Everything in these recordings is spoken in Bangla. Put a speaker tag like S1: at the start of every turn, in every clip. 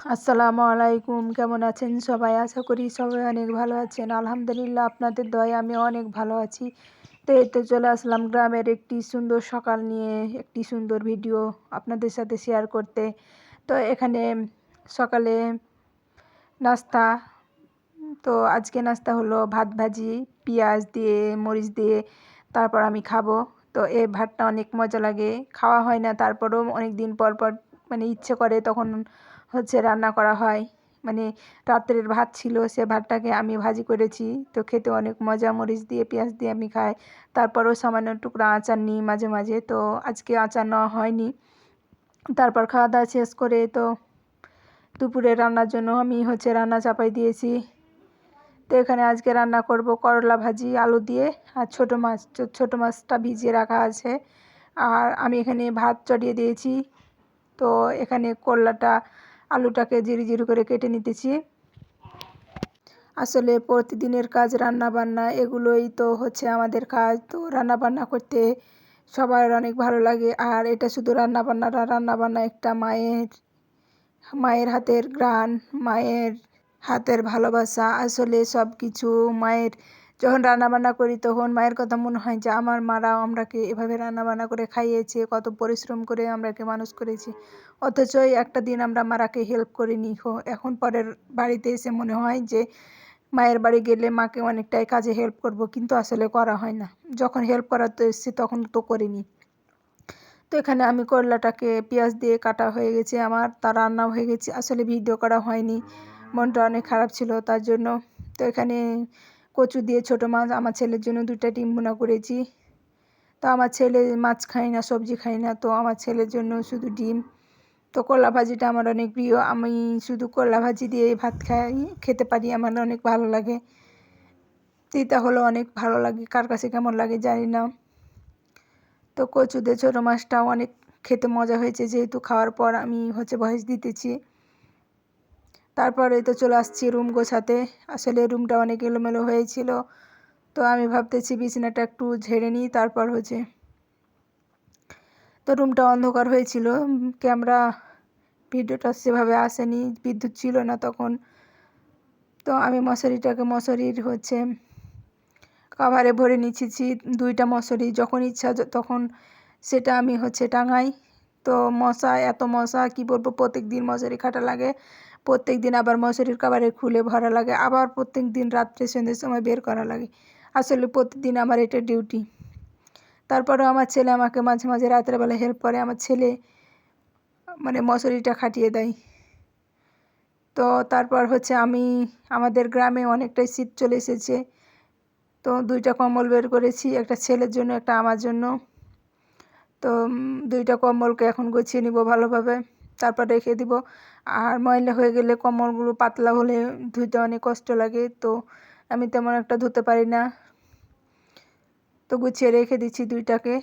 S1: আসসালামু আলাইকুম, কেমন আছেন সবাই? আশা করি সবাই অনেক ভালো আছেন। আলহামদুলিল্লাহ, আপনাদের দয় আমি অনেক ভালো আছি। তো এই তো চলে আসলাম গ্রামের একটি সুন্দর সকাল নিয়ে একটি সুন্দর ভিডিও আপনাদের সাথে শেয়ার করতে। তো এখানে সকালে নাস্তা, তো আজকে নাস্তা হলো ভাত ভাজি, পেঁয়াজ দিয়ে, মরিচ দিয়ে, তারপর আমি খাব। তো এই ভাতটা অনেক মজা লাগে, খাওয়া হয় না, তারপরেও অনেক দিন পর পর মানে ইচ্ছে করে তখন হচ্ছে রান্না করা হয়। মানে রাত্রের ভাত ছিল, সে ভাতটাকে আমি ভাজি করেছি। তো খেতে অনেক মজা, মরিচ দিয়ে, পেঁয়াজ দিয়ে আমি খাই। তারপরেও সামান্য টুকরা আচার নিই মাঝে মাঝে। তো আজকে আচার নেওয়া হয়নি। তারপর খাওয়া দাওয়া শেষ করে তো দুপুরে রান্নার জন্য আমি হচ্ছে রান্না চাপাই দিয়েছি। তো এখানে আজকে রান্না করব করলা ভাজি, আলু দিয়ে আর ছোটো মাছ ছোটো মাছটা ভিজিয়ে রাখা আছে। আর আমি এখানে ভাত চড়িয়ে দিয়েছি। তো এখানে করলাটা আলুটাকে জিরি জিরি করে কেটে নিতেছি। আসলে প্রতিদিনের কাজ রান্না বান্না এগুলোই তো হচ্ছে আমাদের কাজ। তো রান্না বান্না করতে সবার অনেক ভালো লাগে। আর এটা শুধু রান্না বান্নাটা রান্না বান্না একটা মায়ের মায়ের হাতের গ্রান মায়ের হাতের ভালোবাসা। আসলে সব কিছু মায়ের যখন রান্নাবান্না করি, তখন মায়ের কথা মনে হয় যে, আমার মারা আমরাকে এভাবে রান্নাবান্না করে খাইয়েছে, কত পরিশ্রম করে আমরাকে মানুষ করেছি। অথচ একটা দিন আমরা মারাকে হেল্প করিনি। এখন পরের বাড়িতে এসে মনে হয় যে, মায়ের বাড়ি গেলে মাকে অনেকটাই কাজে হেল্প করব, কিন্তু আসলে করা হয় না। যখন হেল্প করার তো এসছি, তখন তো করিনি। তো এখানে আমি করলাটাকে পেঁয়াজ দিয়ে কাটা হয়ে গেছে আমার, তা রান্নাও হয়ে গেছে। আসলে ভিডিও করা হয়নি, মনটা অনেক খারাপ ছিল তার জন্য। তো এখানে কচু দিয়ে ছোটো মাছ আমার ছেলের জন্য দুটা ডিম ভুনা করেছি। তো আমার ছেলে মাছ খাই না, সবজি খাই না, তো আমার ছেলের জন্য শুধু ডিম। তো করলা ভাজিটা আমার অনেক প্রিয়। আমি শুধু কলা ভাজি দিয়ে ভাত খাই, খেতে পারি, আমার অনেক ভালো লাগে। তিতা হলো অনেক ভালো লাগে, কার কাছে কেমন লাগে জানি না। তো কচু দিয়ে ছোটো মাছটাও অনেক খেতে মজা হয়েছে, যেহেতু খাওয়ার পর আমি হচ্ছে ভয়েস দিতেছি। তারপরে তো চলে আসছি রুম গোছাতে। আসলে রুমটা অনেক এলোমেলো হয়েছিল। তো আমি ভাবতেছি বিছানাটা একটু ঝেড়ে নিই, তারপর হচ্ছে তো রুমটা অন্ধকার হয়েছিল। ক্যামেরা ভিডিওটা সেভাবে আসেনি, বিদ্যুৎ ছিল না তখন। তো আমি মশারিটাকে মশারির হচ্ছে কাভারে ভরে নিচ্ছি দুইটা মশারি যখন ইচ্ছা তখন সেটা আমি হচ্ছে টাঙাই। তো মশা, এত মশা, কী বলব প্রত্যেক দিন মশারি খাটা লাগে। প্রত্যেক দিন আবার মশারির কাবারে খুলে ভরা লাগে, আবার প্রত্যেক দিন রাত্রে সন্ধ্যের সময় বের করা লাগে। আসলে প্রতিদিন আমার এটা ডিউটি তারপরেও আমার ছেলে আমাকে মাঝে মাঝে রাত্রেবেলা হেল্প করে, আমার ছেলে মানে মশারিটা খাটিয়ে দেয়। তো তারপর হচ্ছে আমি, আমাদের গ্রামে অনেকটাই শীত চলে এসেছে। তো দুইটা কম্বল বের করেছি, একটা ছেলের জন্য, একটা আমার জন্য। তো দুইটা কম্বলকে এখন গুছিয়ে নিব ভালোভাবে। তারপর রেখে দিব। আর ময়লা হয়ে গেলে কম্বলগুলো পাতলা হলে ধুতে অনেক কষ্ট লাগে, তো আমি তেমন একটা ধুতে পারি না। তো গুছিয়ে রেখে দিচ্ছি দুইটাকে।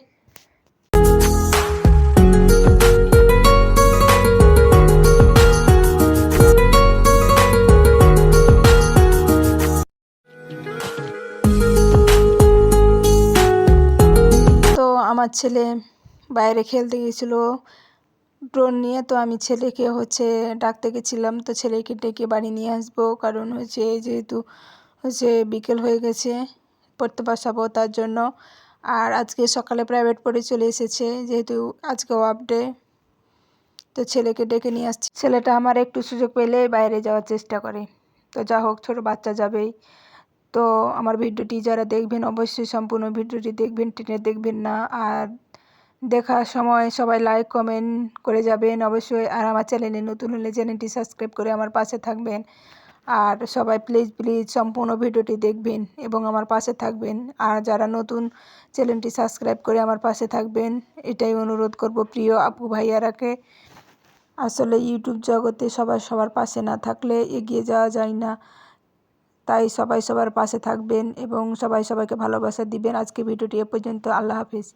S1: তো আমার ছেলে বাইরে খেলতে গিয়েছিল ড্রোন নিয়ে তো আমি ছেলেকে হচ্ছে ডাকতে গেছিলাম। তো ছেলেকে ডেকে বাড়ি নিয়ে আসব। কারণ হচ্ছে যেহেতু হচ্ছে বিকেল হয়ে গেছে, পড়তে বসাবো তার জন্য। আর আজকে সকালে প্রাইভেট পড়ে চলে এসেছে, যেহেতু আজকে অফ ডে তো ছেলেকে ডেকে নিয়ে আসছি। ছেলেটা আমার একটু সুযোগ পেলে বাইরে যাওয়ার চেষ্টা করে। তো যা হোক, ছোটো বাচ্চা যাবেই। তো আমার ভিডিওটি যারা দেখবেন, অবশ্যই সম্পূর্ণ ভিডিওটি দেখবেন, টেনে দেখবেন না। আর দেখার সময় সবাই লাইক কমেন্ট করে যাবেন অবশ্যই। আর আমার চ্যানেলে নতুন হলে চ্যানেলটি সাবস্ক্রাইব করে আমার পাশে থাকবেন। আর সবাই প্লিজ প্লিজ সম্পূর্ণ ভিডিওটি দেখবেন এবং আমার পাশে থাকবেন। আর যারা নতুন চ্যানেলটি সাবস্ক্রাইব করে আমার পাশে থাকবেন, এটাই অনুরোধ করব প্রিয় আপু ভাইয়ারাকে। আসলে ইউটিউব জগতে সবাই সবার পাশে না থাকলে এগিয়ে যাওয়া যায় না। তাই সবাই সবার পাশে থাকবেন এবং সবাই সবাইকে ভালোবাসা দিবেন। আজকে ভিডিওটি এ পর্যন্ত। আল্লাহ হাফিজ।